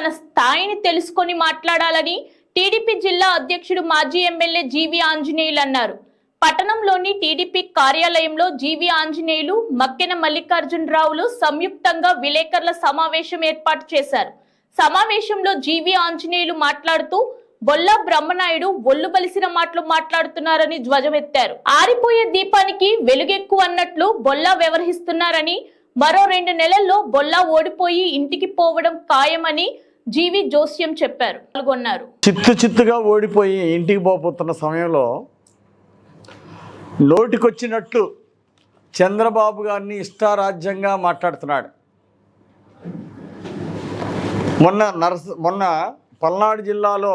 తన స్థాయిని తెలుసుకొని మాట్లాడాలని టీడీపీ జిల్లా అధ్యక్షుడు మాజీ ఎమ్మెల్యే జీవి ఆంజనేయులు అన్నారు. పట్టణంలోని టీడీపీ కార్యాలయంలో జీవి ఆంజనేయులు మక్కెన మల్లికార్జునరావులు సంయుక్తంగా విలేకరుల సమావేశం ఏర్పాటు చేశారు. సమావేశంలో జీవి ఆంజనేయులు మాట్లాడుతూ బొల్లా బ్రహ్మనాయుడు ఒళ్ళు బలిసిన మాటలు మాట్లాడుతున్నారని ధ్వజమెత్తారు. ఆరిపోయే దీపానికి వెలుగెక్కువ అన్నట్లు బొల్లా వ్యవహరిస్తున్నారని మరో రెండు నెలల్లో బొల్లా ఓడిపోయి ఇంటికి పోవడం ఖాయమని జీవి జోస్యం చెప్పారు. పాల్గొన్నారు. చిత్తు చిత్తుగా ఓడిపోయి ఇంటికి పోతున్న సమయంలో నోటికొచ్చినట్లు చంద్రబాబు గారిని ఇష్టారాజ్యంగా మాట్లాడుతున్నాడు. మొన్న నరస మొన్న పల్నాడు జిల్లాలో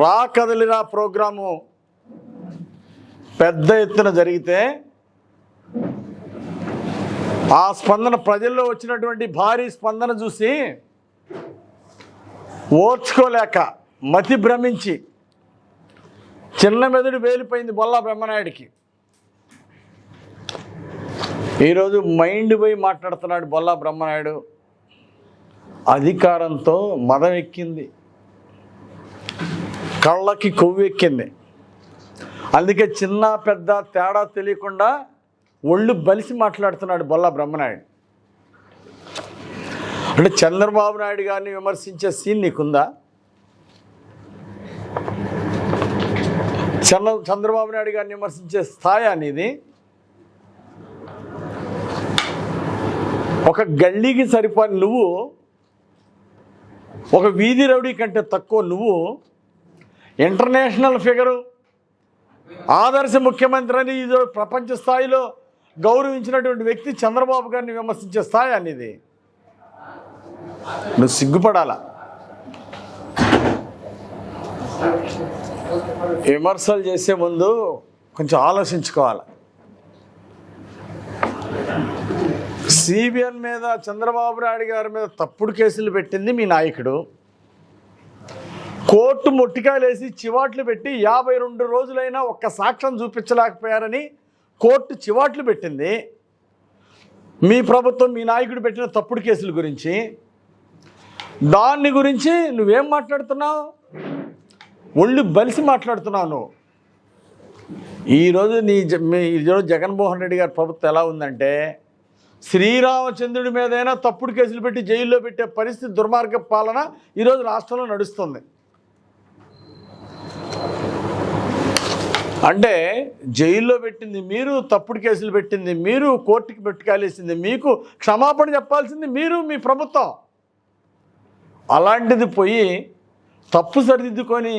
రా కదలిరా ప్రోగ్రాము పెద్ద ఎత్తున జరిగితే ఆ స్పందన ప్రజల్లో వచ్చినటువంటి భారీ స్పందన చూసి ఓర్చుకోలేక మతి భ్రమించి చిన్న మెదడు వేలిపోయింది బొల్లా బ్రహ్మనాయుడికి. ఈరోజు మైండ్ పోయి మాట్లాడుతున్నాడు బొల్లా బ్రహ్మనాయుడు. అధికారంతో మదం ఎక్కింది కళ్ళకి కొవ్వు ఎక్కింది అందుకే చిన్న పెద్ద తేడా తెలియకుండా ఒళ్ళు బలిసి మాట్లాడుతున్నాడు బొల్లా బ్రహ్మనాయుడు. అంటే చంద్రబాబు నాయుడు గారిని విమర్శించే సీన్ నీకుందా? చంద్ర చంద్రబాబు నాయుడు గారిని విమర్శించే స్థాయి అనేది ఒక గల్లీకి సరిపోని నువ్వు ఒక వీధి రౌడీ కంటే తక్కువ నువ్వు ఇంటర్నేషనల్ ఫిగరు ఆదర్శ ముఖ్యమంత్రి అని ఇది ప్రపంచ స్థాయిలో గౌరవించినటువంటి వ్యక్తి చంద్రబాబు గారిని విమర్శించే స్థాయి అనేది. నువ్వు సిగ్గుపడాలా. విమర్శలు చేసే ముందు కొంచెం ఆలోచించుకోవాలి. సిబిఎన్ మీద చంద్రబాబు నాయుడు గారి మీద తప్పుడు కేసులు పెట్టింది మీ నాయకుడు. కోర్టు మొట్టికాయలేసి చివాట్లు పెట్టి యాభై రెండు రోజులైనా ఒక్క సాక్ష్యం చూపించలేకపోయారని కోర్టు చివాట్లు పెట్టింది. మీ ప్రభుత్వం మీ నాయకుడు పెట్టిన తప్పుడు కేసుల గురించి. దాన్ని గురించి నువ్వేం మాట్లాడుతున్నావు? ఒళ్ళు బలిసి మాట్లాడుతున్నావు నువ్వు ఈరోజు నీ జ- మీ ఈరోజు జగన్మోహన్ రెడ్డి గారి ప్రభుత్వం ఎలా ఉందంటే శ్రీరామచంద్రుడి మీదైనా తప్పుడు కేసులు పెట్టి జైల్లో పెట్టే పరిస్థితి దుర్మార్గ పాలన ఈరోజు రాష్ట్రంలో నడుస్తుంది. అంటే జైల్లో పెట్టింది మీరు తప్పుడు కేసులు పెట్టింది మీరు కోర్టుకి పెట్టుకాలేసింది మీకు క్షమాపణ చెప్పాల్సింది మీరు మీ ప్రభుత్వం. అలాంటిది పోయి తప్పు సరిదిద్దుకొని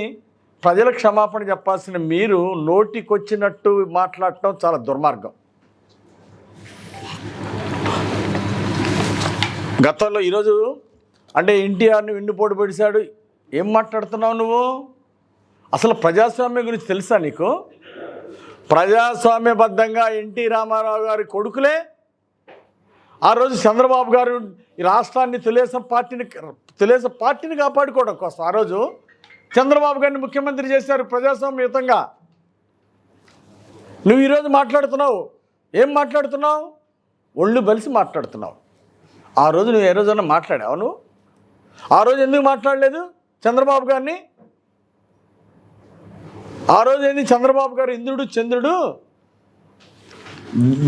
ప్రజలకు క్షమాపణ చెప్పాల్సిన మీరు నోటికొచ్చినట్టు మాట్లాడటం చాలా దుర్మార్గం. గతంలో ఈరోజు అంటే ఎన్టీఆర్ని వెన్నుపోటు పొడిశాడు. ఏం మాట్లాడుతున్నావు నువ్వు? అసలు ప్రజాస్వామ్యం గురించి తెలుసా నీకు? ప్రజాస్వామ్యబద్ధంగా ఎన్టీ రామారావు గారి కొడుకులే ఆ రోజు చంద్రబాబు గారు ఈ రాష్ట్రాన్ని తెలుగుదేశం పార్టీని తెలుగుదేశం పార్టీని కాపాడుకోవడం కోసం ఆ రోజు చంద్రబాబు గారిని ముఖ్యమంత్రి చేశారు ప్రజాస్వామ్యయుతంగా. నువ్వు ఈరోజు మాట్లాడుతున్నావు. ఏం మాట్లాడుతున్నావు? ఒళ్ళు బలిసి మాట్లాడుతున్నావు. ఆ రోజు నువ్వు ఏ రోజైనా మాట్లాడావు నువ్వు? ఆ రోజు ఎందుకు మాట్లాడలేదు చంద్రబాబు గారిని? ఆ రోజు ఏంది? చంద్రబాబు గారు ఇంద్రుడు చంద్రుడు.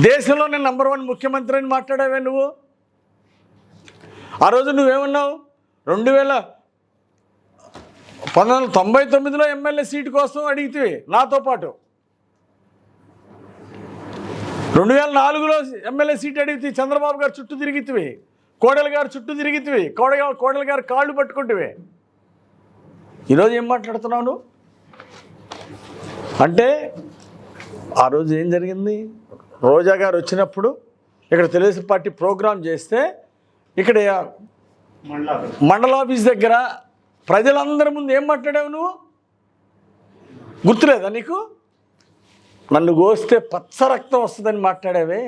దేశంలోనే నంబర్ వన్ ముఖ్యమంత్రి అని మాట్లాడావే నువ్వు. ఆ రోజు నువ్వేమన్నావు? రెండు వేల పంతొమ్మిది తొంభై తొమ్మిదిలో ఎమ్మెల్యే సీటు కోసం అడిగితే నాతో పాటు. రెండు వేల నాలుగులో ఎమ్మెల్యే సీట్ అడిగితే చంద్రబాబు గారు చుట్టూ తిరిగితివి. కోడలి గారు చుట్టూ తిరిగితివి. కోడె కోడెల గారు కాళ్ళు పట్టుకుంటువి. ఈరోజు ఏం మాట్లాడుతున్నావు నువ్వు? అంటే ఆ రోజు ఏం జరిగింది? రోజా గారు వచ్చినప్పుడు ఇక్కడ తెలుగుదేశం పార్టీ ప్రోగ్రాం చేస్తే ఇక్కడ మండల ఆఫీస్ దగ్గర ప్రజలందరి ముందు ఏం మాట్లాడావు నువ్వు? గుర్తులేదా నీకు? నన్ను కోస్తే పచ్చ రక్తం వస్తుందని మాట్లాడావే.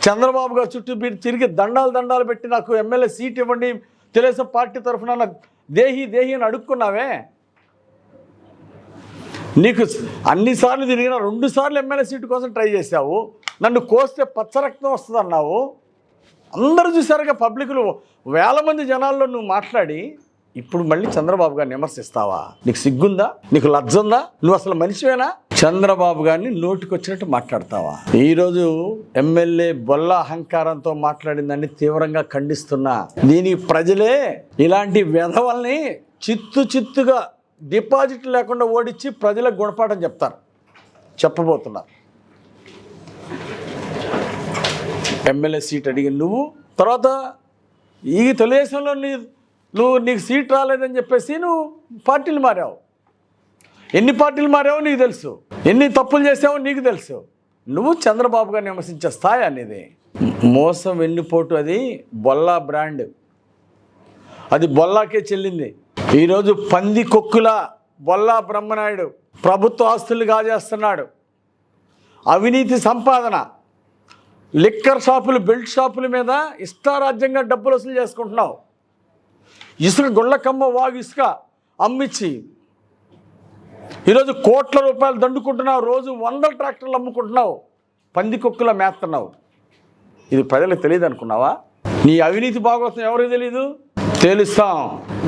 చంద్రబాబు గారు చుట్టూ మీరు తిరిగి దండాలు దండాలు పెట్టి నాకు ఎమ్మెల్యే సీట్ ఇవ్వండి తెలుగుదేశం పార్టీ తరఫున నాకు దేహి దేహి అని అడుక్కున్నావే. నీకు అన్నిసార్లు తిరిగిన రెండు సార్లు ఎమ్మెల్యే సీటు కోసం ట్రై చేశావు. నన్ను కోస్తే పచ్చరక్తం వస్తుంది అన్నావు అందరూ చూసారుగా పబ్లిక్లు వేల మంది జనాల్లో నువ్వు మాట్లాడి ఇప్పుడు మళ్ళీ చంద్రబాబు గారిని విమర్శిస్తావా? నీకు సిగ్గుందా? నీకు లజ్జ ఉందా నువ్వు అసలు మనిషివేనా? చంద్రబాబు గారిని నోటికొచ్చినట్టు మాట్లాడతావా? ఈరోజు ఎమ్మెల్యే బొల్ల అహంకారంతో మాట్లాడిందని తీవ్రంగా ఖండిస్తున్నా. దీనికి ప్రజలే ఇలాంటి వెధవల్ని చిత్తు చిత్తుగా డిపాజిట్ లేకుండా ఓడించి ప్రజలకు గుణపాఠం చెప్తారు. చెప్పబోతున్నారు. ఎమ్మెల్యే సీట్ అడిగిన నువ్వు తర్వాత ఈ తెలుగుదేశంలో నీ నువ్వు నీకు సీట్ రాలేదని చెప్పేసి నువ్వు పార్టీలు మారావు. ఎన్ని పార్టీలు మారావో నీకు తెలుసు. ఎన్ని తప్పులు చేసావో నీకు తెలుసు. నువ్వు చంద్రబాబు గారిని విమర్శించే స్థాయి అనేది. మోసం వెన్నుపోటు అది బొల్లా బ్రాండ్. అది బొల్లాకే చెల్లింది. ఈరోజు పంది కొక్కుల బొల్లా బ్రహ్మనాయుడు ప్రభుత్వ ఆస్తులు కాజేస్తున్నాడు అవినీతి సంపాదన లిక్కర్ షాపులు బెల్ట్ షాపుల మీద ఇష్టారాజ్యంగా డబ్బులు వసూలు చేసుకుంటున్నావు. ఇసుక గుళ్ళకమ్మ వాగు ఇసుక అమ్మిచ్చి ఈరోజు కోట్ల రూపాయలు దండుకుంటున్నావు రోజు వందల ట్రాక్టర్లు అమ్ముకుంటున్నావు పంది కుక్కల మేస్తున్నావు ఇది ప్రజలకు తెలియదు అనుకున్నావా నీ అవినీతి బాగోసం ఎవరికి తెలియదు తెలుస్తాం.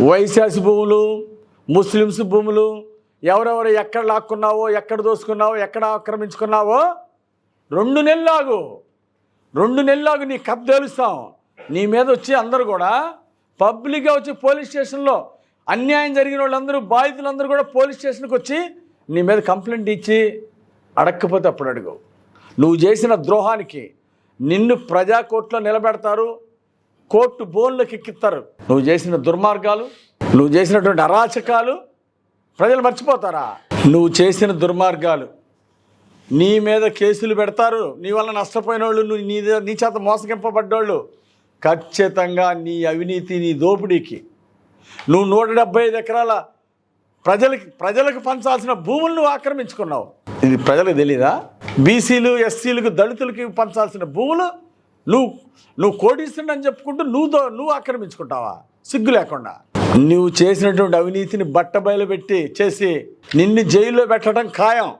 వైశాసి భూములు ముస్లిమ్స్ భూములు ఎవరెవరు ఎక్కడ లాక్కున్నావో ఎక్కడ దోసుకున్నావో ఎక్కడ ఆక్రమించుకున్నావో రెండు నెలలు ఆగు రెండు నెలలాగు నీ కప్ తెలుస్తాం. నీ మీద వచ్చి అందరూ కూడా పబ్లిక్గా వచ్చి పోలీస్ స్టేషన్లో అన్యాయం జరిగిన వాళ్ళందరూ బాధితులందరూ కూడా పోలీస్ స్టేషన్కి వచ్చి నీ మీద కంప్లైంట్ ఇచ్చి అడక్కపోతే అప్పుడు అడుగు. నువ్వు చేసిన ద్రోహానికి నిన్ను ప్రజా కోర్టులో నిలబెడతారు కోర్టు బోన్లకు ఎక్కిస్తారు. నువ్వు చేసిన దుర్మార్గాలు నువ్వు చేసినటువంటి అరాచకాలు ప్రజలు మర్చిపోతారా? నువ్వు చేసిన దుర్మార్గాలు నీ మీద కేసులు పెడతారు నీ వల్ల నష్టపోయిన వాళ్ళు నువ్వు నీ నీ చేత మోసగింపబడ్డోళ్ళు. ఖచ్చితంగా నీ అవినీతి నీ దోపిడీకి. నువ్వు నూట డెబ్బై ఐదు ఎకరాల ప్రజలకి ప్రజలకు పంచాల్సిన భూములు నువ్వు ఆక్రమించుకున్నావు. ఇది ప్రజలకు తెలీదా? బీసీలు ఎస్సీలకు దళితులకి పంచాల్సిన భూములు నువ్వు నువ్వు కోటీస్తుండని చెప్పుకుంటూ నువ్వుతో నువ్వు ఆక్రమించుకుంటావా? సిగ్గు లేకుండా. నువ్వు చేసినటువంటి అవినీతిని బట్టబయలు పెట్టి చేసి నిన్ను జైల్లో పెట్టడం ఖాయం.